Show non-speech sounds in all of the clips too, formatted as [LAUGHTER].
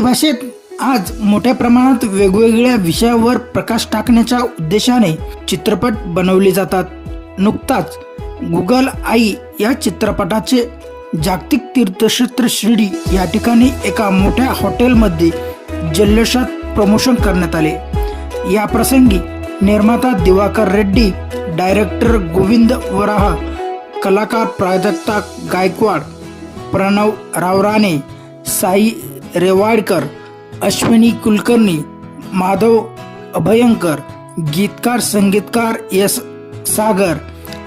मराठी भाषेत आज मोठ्या प्रमाणात वेगवेगळ्या विषयावर प्रकाश टाकण्याच्या उद्देशाने चित्रपट बनवले जातात. नुकताच गुगल आई या चित्रपटाचे जागतिक तीर्थक्षेत्र शिर्डी या ठिकाणी एका मोठ्या हॉटेलमध्ये जल्लोषात प्रमोशन करण्यात आले. या प्रसंगी निर्माता दिवाकर रेड्डी डायरेक्टर गोविंद वराह कलाकार प्राजक्ता गायकवाड प्रणव रावराणे साई रेवाडकर अश्विनी कुलकर्णी माधव अभयंकर गीतकार संगीतकार एस सागर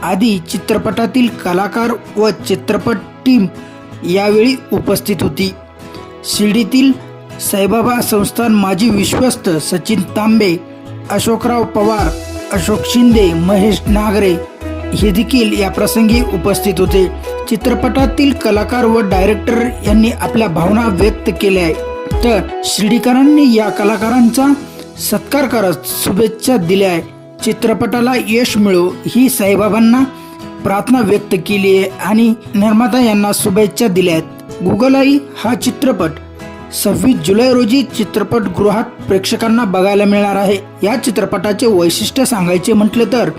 आदी चित्रपटातील कलाकार व चित्रपट टीम यावेळी उपस्थित होती. शिर्डीतील साईबाबा संस्थान माजी विश्वस्त सचिन तांबे अशोकराव पवार अशोक शिंदे महेश नागरे हे देखील या प्रसंगी उपस्थित होते. चित्रपटातील कलाकार व डायरेक्टर यांनी आपल्या भावना व्यक्त केल्या आहे तर शिर्डीकरांनी या कलाकारांचा सत्कार करत शुभेच्छा दिल्या आहे चित्रपटाला यश मिळो ही साईबाबांना प्रार्थना व्यक्त केली आहे आणि निर्माता यांना शुभेच्छा दिल्या आहेत. गुगल आई हा चित्रपट सव्वीस जुलै रोजी चित्रपटगृहात प्रेक्षकांना बघायला मिळणार आहे. या चित्रपटाचे वैशिष्ट्य सांगायचे म्हटले तर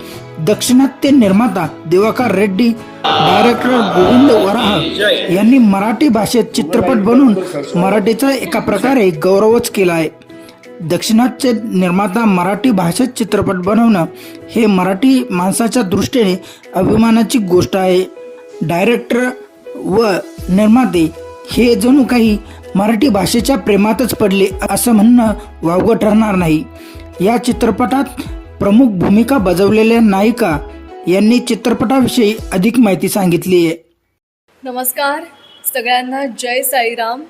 दक्षिणात्य निर्माता दिवाकर रेड्डी डायरेक्टर गोविंद वराह यांनी मराठी भाषेत चित्रपट बनवून मराठीचा एका प्रकारे गौरवच केला आहे. दक्षिणात्य निर्माता मराठी भाषेत चित्रपट बनवणं हे मराठी माणसाच्या दृष्टीने अभिमानाची गोष्ट आहे. डायरेक्टर व निर्माते हे जणू काही मराठी भाषेच्या प्रेमातच पडले असं म्हणणं वावगं ठरणार नाही. या चित्रपटात प्रमुख भूमिका बजावलेल्या नायिका यांनी चित्रपटाविषयी अधिक माहिती सांगितली आहे. नमस्कार. सगळ्यांना जय साईराम.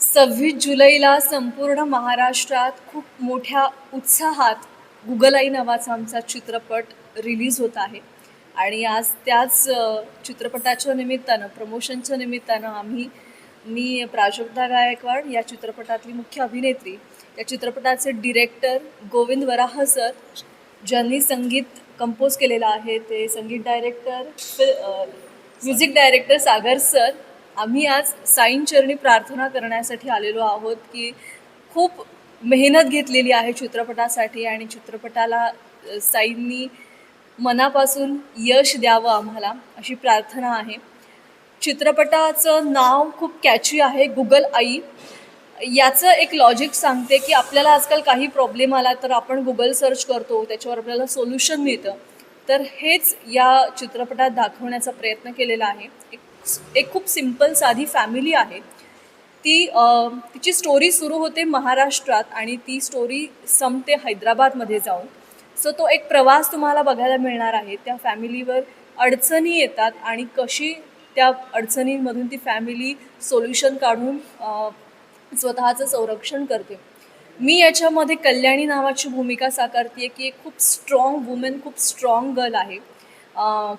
सव्वीस जुलैला संपूर्ण महाराष्ट्रात खूप मोठ्या उत्साहात गुगल आई नावाचा आमचा चित्रपट रिलीज होत आहे. आणि आज त्याच चित्रपटाच्या निमित्तानं प्रमोशनच्या निमित्तानं आम्ही मी प्राजक्ता गायकवाड या चित्रपटातली मुख्य अभिनेत्री. या चित्रपटाचे डिरेक्टर गोविंद वराह सर ज्यांनी संगीत कंपोज केलेलं आहे ते संगीत director music director Sagar sir आम्ही आज साईन चरणी प्रार्थना करण्यासाठी आलेलो आहोत की खूप मेहनत घेतलेली आहे चित्रपटासाठी आणि चित्रपटाला साईंनी मनापासून यश द्यावं आम्हाला अशी प्रार्थना आहे. चित्रपटाचं नाव खूप कॅची आहे गुगल आई. याचं एक लॉजिक सांगते की आपल्याला आजकाल काही प्रॉब्लेम आला तर आपण गुगल सर्च करतो त्याच्यावर आपल्याला सोल्युशन मिळतं. तर हेच या चित्रपटात दाखवण्याचा प्रयत्न केलेला आहे. एक एक खूप सिंपल साधी फॅमिली आहे. ती तिची स्टोरी सुरू होते महाराष्ट्रात आणि ती स्टोरी संपते हैदराबादमध्ये जाऊन. सो तो एक प्रवास तुम्हाला बघायला मिळणार आहे. त्या फॅमिलीवर अडचणी येतात आणि कशी त्या अडचणींमधून ती फॅमिली सोल्युशन काढून स्वतःचं संरक्षण करते. मी याच्यामध्ये कल्याणी नावाची भूमिका साकारते की एक खूप स्ट्रॉंग वुमेन खूप स्ट्रॉंग गर्ल आहे.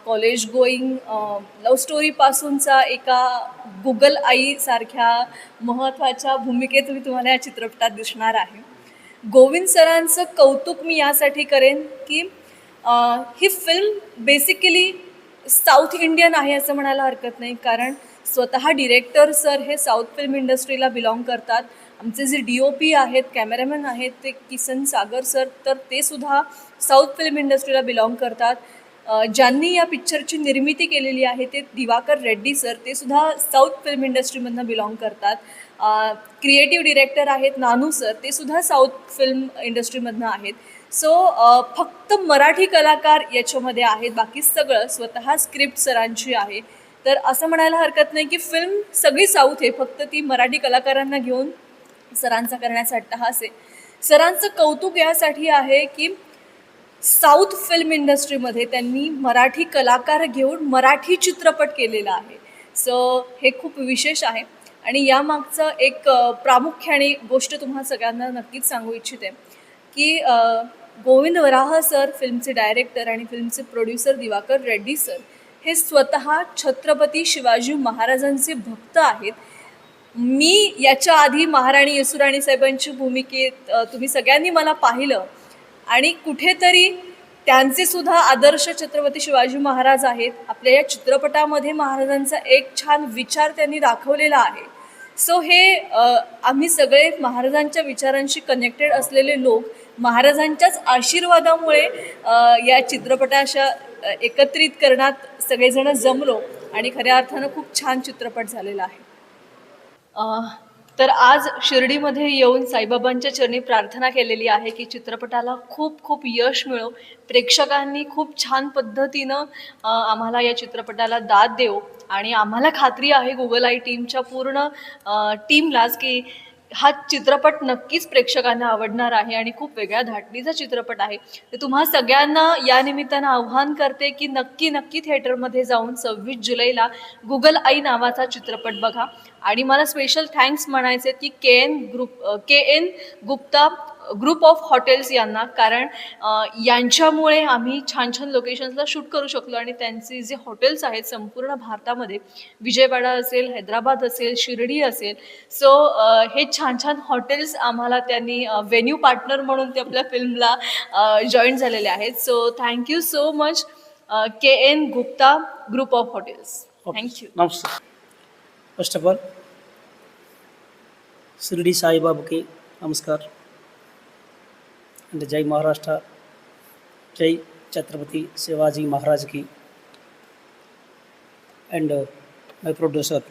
कॉलेज गोईंग लव्ह स्टोरीपासूनचा एका गुगल आईसारख्या महत्त्वाच्या भूमिकेत मी तुम्हाला या चित्रपटात दिसणार आहे. गोविंद सरांचं कौतुक मी यासाठी करेन की ही फिल्म बेसिकली साऊथ इंडियन आहे असं म्हणायला हरकत नाही कारण स्वतः डिरेक्टर सर हे साऊथ फिल्म इंडस्ट्रीला बिलॉंग करतात. आमचे जे डी ओ पी आहेत कॅमेरामॅन आहेत ते किसन सागर सर तर ते सुद्धा साऊथ फिल्म इंडस्ट्रीला बिलॉंग करतात. ज्यांनी या पिक्चरची निर्मिती केलेली आहे ते दिवाकर रेड्डी सर ते सुद्धा साऊथ फिल्म इंडस्ट्रीमधनं बिलॉंग करतात. क्रिएटिव्ह डिरेक्टर आहेत नानू सर ते सुद्धा साऊथ फिल्म इंडस्ट्रीमधनं आहेत. सो फक्त मराठी कलाकार याच्यामध्ये आहेत. बाकी सगळं स्वतः स्क्रिप्ट सरांची आहे. तर असं म्हणायला हरकत नाही की फिल्म सगळी साऊथ आहे. फक्त ती मराठी कलाकारांना घेऊन सरांचा करण्याचा अट्टहास आहे. सरांचं कौतुक यासाठी आहे की साऊथ फिल्म इंडस्ट्रीमध्ये त्यांनी मराठी कलाकार घेऊन मराठी चित्रपट केलेला आहे. सो हे खूप विशेष आहे. आणि यामागचं एक प्रामुख्याने गोष्ट तुम्हा सगळ्यांना नक्कीच सांगू इच्छिते. की गोविंद वराह सर फिल्मचे डायरेक्टर आणि फिल्मचे प्रोड्युसर दिवाकर रेड्डी सर हे स्वतः छत्रपती शिवाजी महाराजांचे भक्त आहेत. मी याच्या आधी महाराणी येसुराणी साहेबांची भूमिकेत तुम्ही सगळ्यांनी मला पाहिलं आणि कुठेतरी त्यांचे सुद्धा आदर्श छत्रपती शिवाजी महाराज आहेत. आपल्या या चित्रपटामध्ये महाराजांचा एक छान विचार त्यांनी दाखवलेला आहे. सो हे आम्ही सगळे महाराजांच्या विचारांशी कनेक्टेड असलेले लोक महाराजांच्याच आशीर्वादामुळे या चित्रपटाशा एकत्रित करण्यात सगळेजण जमलो आणि खऱ्या अर्थानं खूप छान चित्रपट झालेला आहे. तर आज शिर्डीमध्ये येऊन साईबाबांच्या चरणी प्रार्थना केलेली आहे की चित्रपटाला खूप खूप यश मिळो. प्रेक्षकांनी खूप छान पद्धतीनं आम्हाला या चित्रपटाला दाद देऊ आणि आम्हाला खात्री आहे गुगल आय टीमच्या पूर्ण टीमलाच की हा चित्रपट नक्कीच प्रेक्षकांना आवडणार आहे आणि खूप वेगळ्या धाटणीचा चित्रपट आहे. तर तुम्हा सगळ्यांना या निमित्तानं आव्हान करते की नक्की नक्की थिएटरमध्ये जाऊन सव्वीस जुलैला गुगल आई नावाचा चित्रपट बघा. आणि मला स्पेशल थँक्स म्हणायचे की K N group K N Gupta group of hotels यांना कारण यांच्यामुळे आम्ही छान छान लोकेशन्सला शूट करू शकलो आणि त्यांचे जे हॉटेल्स आहेत संपूर्ण भारतामध्ये विजयवाडा असेल हैदराबाद असेल शिर्डी असेल सो हे छान छान हॉटेल्स आम्हाला त्यांनी व्हेन्यू पार्टनर म्हणून ते आपल्या फिल्मला जॉईन झालेले आहेत. So thank you so much K N Gupta group of hotels thank you नमस्कार first of all Shirdi Sai Baba के नमस्कार అండ్ జై మహారాష్ట్ర జై ఛత్రపతి శివాజీ మహారాజ్కి and my producer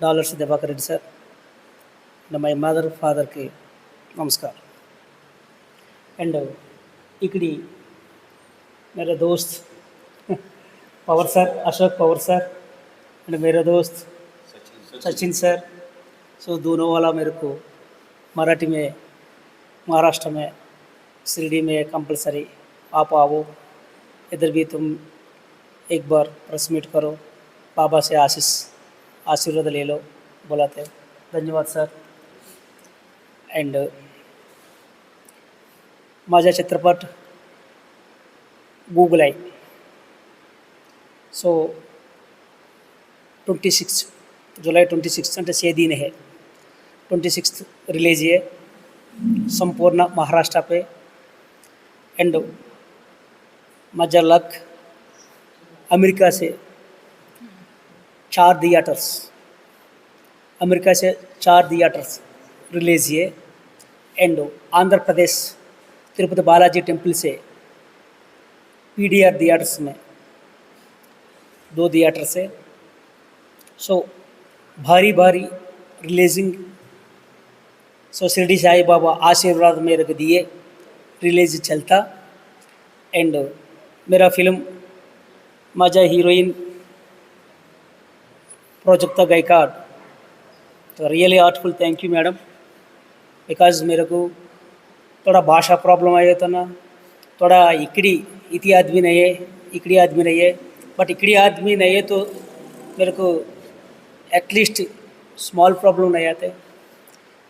dollars Divakar Reddy sir and my mother ఫాదర్కి namaskar and ఇక్కడి मेरे दोस्त Pawar sir Ashok Pawar sir and मेरे दोस्त सचिन सर सो दोनों वाला मेरे को मराठी में महाराष्ट्र में शिरडी में कंपलसरी आप आओ इधर भी तुम एक बार प्रेस मीट करो बाबा से आशीष आशीर्वाद ले लो बोलाते धन्यवाद सर अँड माझा चित्रपट गूगल आहे సో ट्वेंटी सिक्स जुलाई ट्वेंटी सिक्स అంటే से दिन है ट्वेंटी सिक्स रिलीज है संपूर्ण महाराष्ट्र पे एंड मज़ा लक अमेरिका से चार थिएटर्स अमेरिका से चार थिएटर्स रिलीज़ है एंड आंध्र प्रदेश, तिरुपति बालाजी टेंपल से पी डी आर थिएटर्स में दो थिएटर्स है. सो भारी भारी रिलीजिंग सो शिरडी साई बाबा आशीर्वाद मेरे को दिए. रिलीज़ चलता. एंड मेरा फ़िल्म माझा हीरोइन प्रोजेक्ट गायकाड तो really heartful thank you madam because मेरे को थोड़ा भाषा प्रॉब्लम था ना थोड़ा इकड़ी इति आदमी नहीं है इकड़ी आदमी नहीं है बट इकड़ी आदमी नहीं है तो मेरे को एटलीस्ट स्मॉल प्रॉब्लम नहीं आते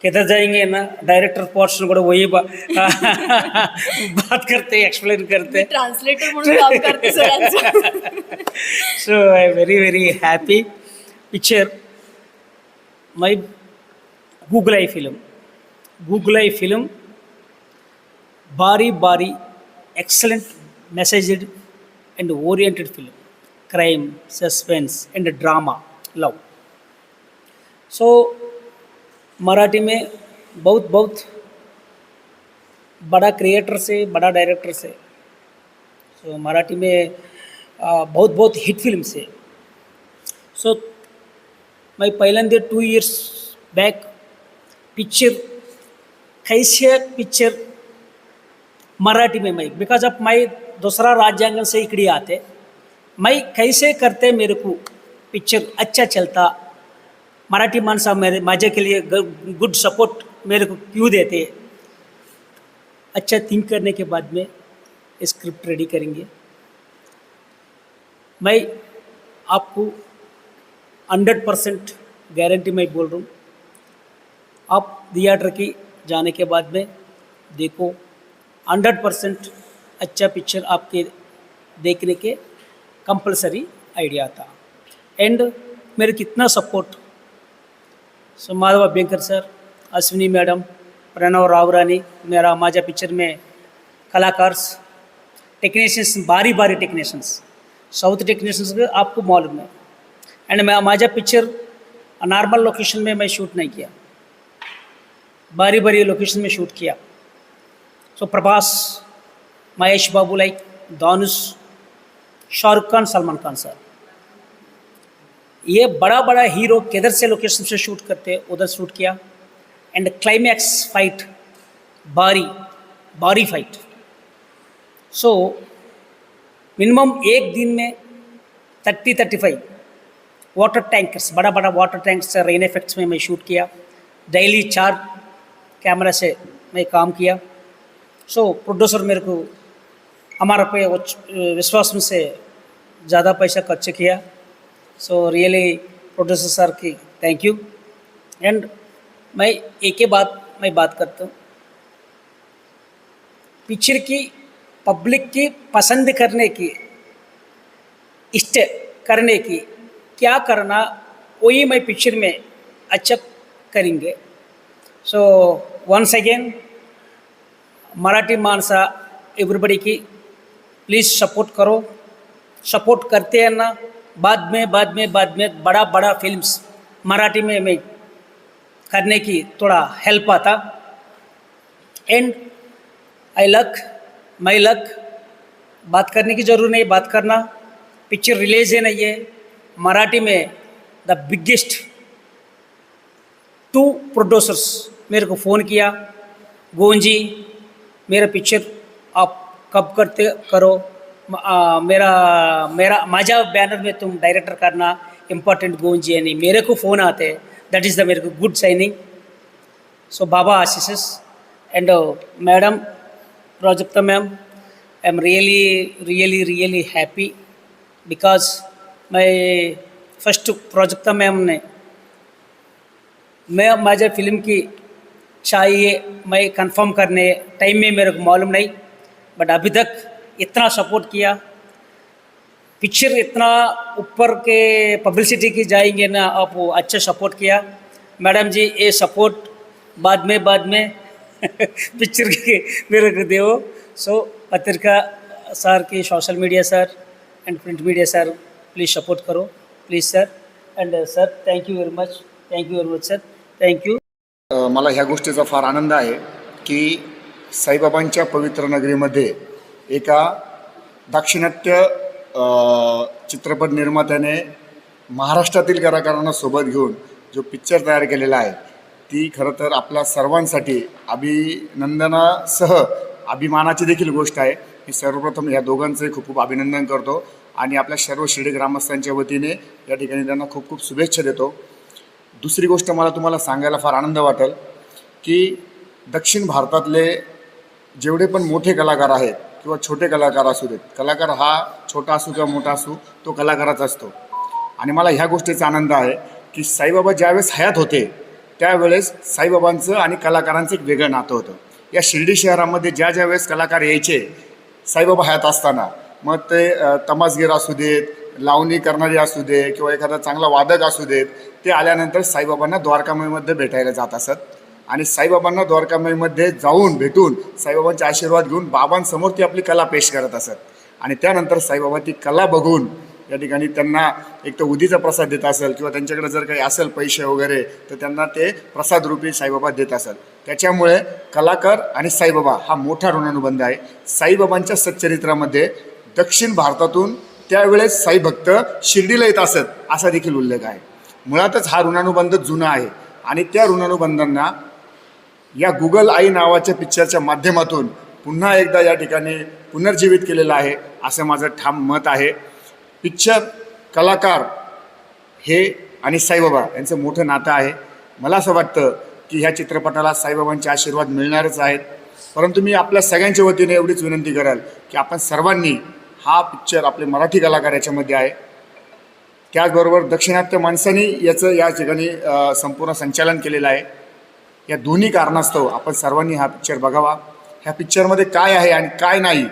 किधर जाएंगे ना डायरेक्टर पोर्शन को वही बा, बात करते एक्सप्लेन करते ट्रान्सलेटर म्हणून काम करते सगळ्यांचं so i'm very very happy picture my google eye film google eye film bari bari excellent messaged and oriented film crime suspense and drama love so Marathi में बहुत बहुत बड़ा क्रिएटर से बड़ा डायरेक्टर से सो so, मराठी में बहुत बहुत हिट फ़िल्म से। सो मैं पहिल्यांदा टू इयर्स बैक पिक्चर कैसे पिक्चर मराठी में मैं बिकॉज़ ऑफ़ मैं दूसरा राज्यांगन से इकड़ी आते मैं कैसे करते मेरे को पिक्चर अच्छा चलता मराठी मानसा मेरे माझे के लिए गुड सपोर्ट मेरे को क्यों देते? अच्छा थिंक करने के बाद में स्क्रिप्ट रेडी करेंगे। मैं आपको हंड्रेड परसेंट गारंटी मैं बोल रहा हूँ। आप थिएटर की जाने के बाद में देखो हंड्रेड परसेंट अच्छा पिक्चर आपके देखने के कंपलसरी आइडिया था। एंड मेरे कितना support so Madhav Abhyankar sir Ashwini madam Pranav Ravrani मेरा माजा पिक्चर में कलाकार टेक्नीशियंस बारी बारी टेक्नीशियंस साउथ टेक्नीशियंस आपको मालूम है। एंड मैं माजा पिक्चर नॉर्मल लोकेशन में मैं शूट नहीं किया। बारी बारी लोकेशन में shoot KIA. So so, Prabhas Mahesh Babu like Dhanush Shahrukh Khan Salman Khan sir ये बड़ा बड़ा हीरो किधर से लोकेशन से शूट करते उधर शूट किया। एंड क्लाइमैक्स फाइट बारी बारी फाइट सो मिनिमम एक दिन में thirty thirty five water tankers बड़ा बड़ा वाटर टैंक्स रेन इफेक्ट्स में मैं शूट किया। डेली चार कैमरा से मैं काम किया। सो so, प्रोड्यूसर मेरे को हमारा पे विश्वास में से ज़्यादा पैसा खर्च किया। सो रियली प्रोड्यूसर सर की थैंक यू एंड मैं एक ही बात, मैं बात करता हूँ। पिक्चर की पब्लिक की पसंद करने की, इष्ट करने की, क्या करना, वही मैं पिक्चर में अच्छा करेंगे। सो वंस अगेन मराठी माणसा एवरीबडी की प्लीज़ सपोर्ट करो। सपोर्ट करते हैं ना बाद में बाद में बाद में बड़ा बड़ा फिल्म्स मराठी में मैं करने की थोड़ा हेल्प आता। And I luck my luck बात करने की ज़रूरत नहीं, बात करना। पिक्चर रिलीज़ है नहीं है। मराठी में द बिगेस्ट टू प्रोड्यूसर्स मेरे को फ़ोन किया। गोंजी मेरा पिक्चर आप कब करते, करो। मेरा मेरा, माझ्या बैनर में तुम डायरेक्टर करना इम्पॉर्टंट गोवन जी आणि मेरे को फ़ोन आते दैट इज़ द मेरे को good signing so Baba Ashish and madam Prajakta ma'am I am really really really happy because मैं फ़र्स्ट प्राजक्ता मैम ने मैं माझ्या फ़िल्म की चाहिए मैं कंफर्म करने टाइम में मेरे को मालूम नहीं बट अभी तक इतना सपोर्ट किया। पिक्चर इतना ऊपर के पब्लिसिटी की जाएंगे ना आप वो अच्छा सपोर्ट किया। मैडम जी ये सपोर्ट बाद में बाद में [LAUGHS] पिक्चर के मेरे को सो पत्रिका सर की social media sir and print media sir please support करो। Please sir and sir thank you very much thank you very much sir thank you मला ह्या गोष्टीचा फार आनंद आहे की साईबाबांच्या पवित्र नगरीमध्ये एका दाक्षिणात्य चित्रपट निर्मात्याने महाराष्ट्रातील कलाकारांना सोबत घेऊन जो पिक्चर तयार केलेला आहे ती खरं तर आपल्या सर्वांसाठी अभिनंदनासह अभिमानाची देखील गोष्ट आहे. मी सर्वप्रथम या दोघांचे खूप खूप अभिनंदन करतो आणि आपल्या सर्व शिर्डी ग्रामस्थांच्या वतीने या ठिकाणी त्यांना खूप खूप शुभेच्छा देतो. दुसरी गोष्ट मला तुम्हाला सांगायला फार आनंद वाटेल की दक्षिण भारतातले जेवढे पण मोठे कलाकार आहेत किंवा छोटे कलाकार असू देत. कलाकार हा छोटा असू किंवा मोठा असू तो कलाकाराच असतो. आणि मला ह्या गोष्टीचा आनंद आहे की साईबाबा ज्यावेळेस हयात होते त्यावेळेस साईबाबांचं आणि कलाकारांचं एक वेगळं नातं होतं. या शिर्डी शहरामध्ये ज्या ज्या वेळेस कलाकार यायचे साईबाबा हयात असताना मग ते तमासगीर असू देत लावणी करणारे असू दे किंवा एखादा चांगला वादक असू देत ते आल्यानंतर साईबाबांना द्वारकामाईमध्ये भेटायला जात असत. आणि साईबाबांना द्वारकामाईमध्ये जाऊन भेटून साईबाबांचे आशीर्वाद घेऊन बाबांसमोर ती आपली कला पेश करत असत. आणि त्यानंतर साईबाबा ती कला बघून या ठिकाणी त्यांना एक तर उदीचा प्रसाद देत असेल किंवा त्यांच्याकडे जर काही असेल पैसे वगैरे तर त्यांना ते प्रसाद रूपी साईबाबा देत असेल त्याच्यामुळे कलाकार आणि साईबाबा हा मोठा ऋणानुबंध आहे. साईबाबांच्या सच्चरित्रामध्ये दक्षिण भारतातून त्यावेळेस साईभक्त शिर्डीला येत असत असा देखील उल्लेख आहे. मुळातच हा ऋणानुबंध जुना आहे आणि त्या ऋणानुबंधांना या गुगल आई नावाच्या पिक्चरच्या माध्यमातून पुन्हा एकदा या ठिकाणी पुनर्जीवित केलेलं आहे असं माझं ठाम मत आहे. पिक्चर कलाकार हे आणि साईबाबा यांचं मोठं नातं आहे. मला असं वाटतं की ह्या चित्रपटाला साईबाबांचे आशीर्वाद मिळणारच आहेत. परंतु मी आपल्या सगळ्यांच्या वतीने एवढीच विनंती कराल की आपण सर्वांनी हा पिक्चर आपले मराठी कलाकार याच्यामध्ये आहे. त्याचबरोबर दक्षिणात्य माणसांनी याचं या ठिकाणी संपूर्ण संचालन केलेलं आहे. या दोन्ही कारणास्तव आपण सर्वांनी हा पिक्चर बघावा. ह्या पिक्चरमध्ये काय आहे आणि काय नाही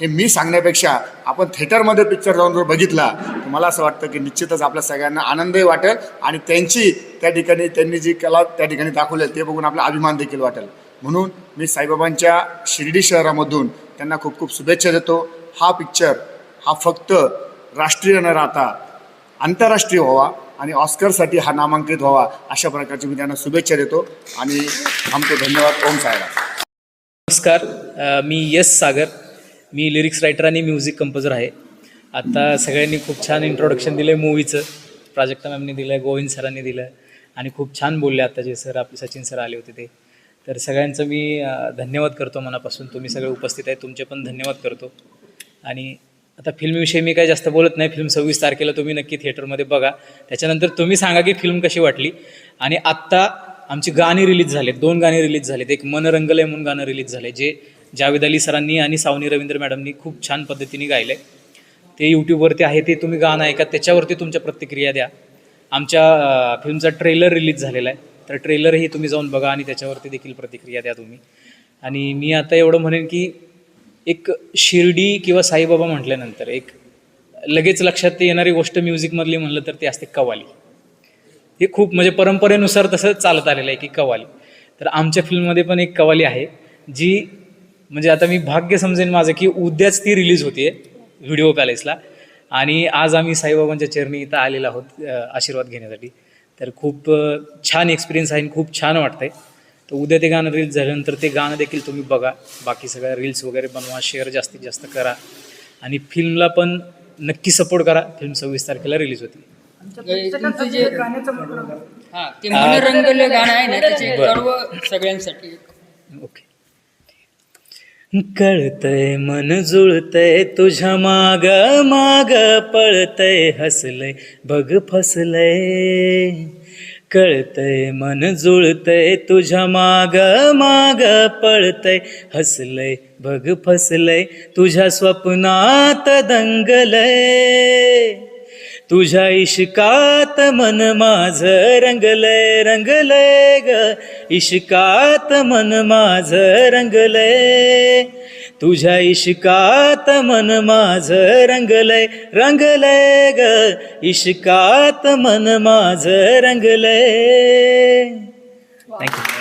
हे मी सांगण्यापेक्षा आपण थिएटरमध्ये पिक्चर जाऊन जर बघितला तर मला असं वाटतं की निश्चितच आपल्या सगळ्यांना आनंदही वाटेल आणि त्यांची त्या ठिकाणी त्यांनी जी कला त्या ठिकाणी दाखवली ते बघून आपला अभिमान देखील वाटेल. म्हणून मी साईबाबांच्या शिर्डी शहरामधून त्यांना खूप खूप शुभेच्छा देतो. हा पिक्चर हा फक्त राष्ट्रीय न राहता आंतरराष्ट्रीय व्हावा. आणि ऑस्करसाठी हा नामांकित व्हावा अशा प्रकारची मी त्यांना शुभेच्छा देतो आणि आमचे धन्यवाद. ओम साहेब नमस्कार. मी यस सागर. मी लिरिक्स रायटर आणि म्युझिक कंपोजर आहे. आता सगळ्यांनी खूप छान इंट्रोडक्शन दिलं आहे मूवीचं. प्राजक्ता मॅमने दिलं आहे गोविंद सरांनी दिलं आणि खूप छान बोलले आता जे सर आपले सचिन सर आले होते ते. तर सगळ्यांचं मी धन्यवाद करतो मनापासून. तुम्ही सगळे उपस्थित आहे तुमचे पण धन्यवाद करतो. आणि आता फिल्मविषयी मी काही जास्त बोलत नाही. फिल्म सव्वीस तारखेला तुम्ही नक्की थिएटरमध्ये बघा. त्याच्यानंतर तुम्ही सांगा की फिल्म कशी वाटली. आणि आत्ता आमची गाणी रिलीज झालेत. दोन गाणी रिलीज झालेत. एक मनरंगलय म्हणून गाणं रिलीज झाले जे जावेद अली सरांनी आणि सावनी रवींद्र मॅडमनी खूप छान पद्धतीने गायलं ते यूट्यूबवरती आहे ते तुम्ही गाणं ऐका. त्याच्यावरती तुमच्या प्रतिक्रिया द्या. आमच्या फिल्मचा ट्रेलर रिलीज झालेला आहे. तर ट्रेलरही तुम्ही जाऊन बघा आणि त्याच्यावरती देखील प्रतिक्रिया द्या तुम्ही. आणि मी आता एवढं म्हणेन की एक शिर्डी किंवा साईबाबा म्हटल्यानंतर एक लगेच लक्षात येणारी गोष्ट म्युझिकमधली म्हणलं तर ती असते कवाली हे खूप म्हणजे परंपरेनुसार तसं चालत आलेलं आहे की कवाली तर आमच्या फिल्ममध्ये पण एक कवाली आहे जी म्हणजे आता मी भाग्य समजेन माझं की उद्याच ती रिलीज होते व्हिडिओ पॅलेसला आणि आज आम्ही साईबाबांच्या चरणी इथं आलेलो आहोत आशीर्वाद घेण्यासाठी. तर खूप छान एक्सपिरियन्स आहे आणि खूप छान वाटतंय. तर उद्या ते गाणं रिलीज झाल्यानंतर ते गाणं देखील तुम्ही बघा. बाकी सगळ्या रील्स वगैरे बनवा शेअर जास्तीत जास्त करा. आणि फिल्मला पण नक्की सपोर्ट करा. फिल्म सव्वीस तारखेला रिलीज होती. तुमचं जे हा ते मनोरंगलं गाणं आहे ना त्याचे बरं. सर्व सगळ्यांसाठी. ओके. कळतय मन जुळतय तुझ्या माग माग पळतय हसलय बघ फसलय. कळतय मन जुळतय तुझ्या माग माग पळतय. हसलय बघ फसलय तुझ्या स्वप्नात दंगलय. तुझ्या इश्कात मन माझ रंगलय रंगलय ग. इश्कात मन माझ रंगलय. तुझ्या इश्कात मन माझ रंगलय रंगलय ग. इश्कात मन माझ रंगलय. थँक्यू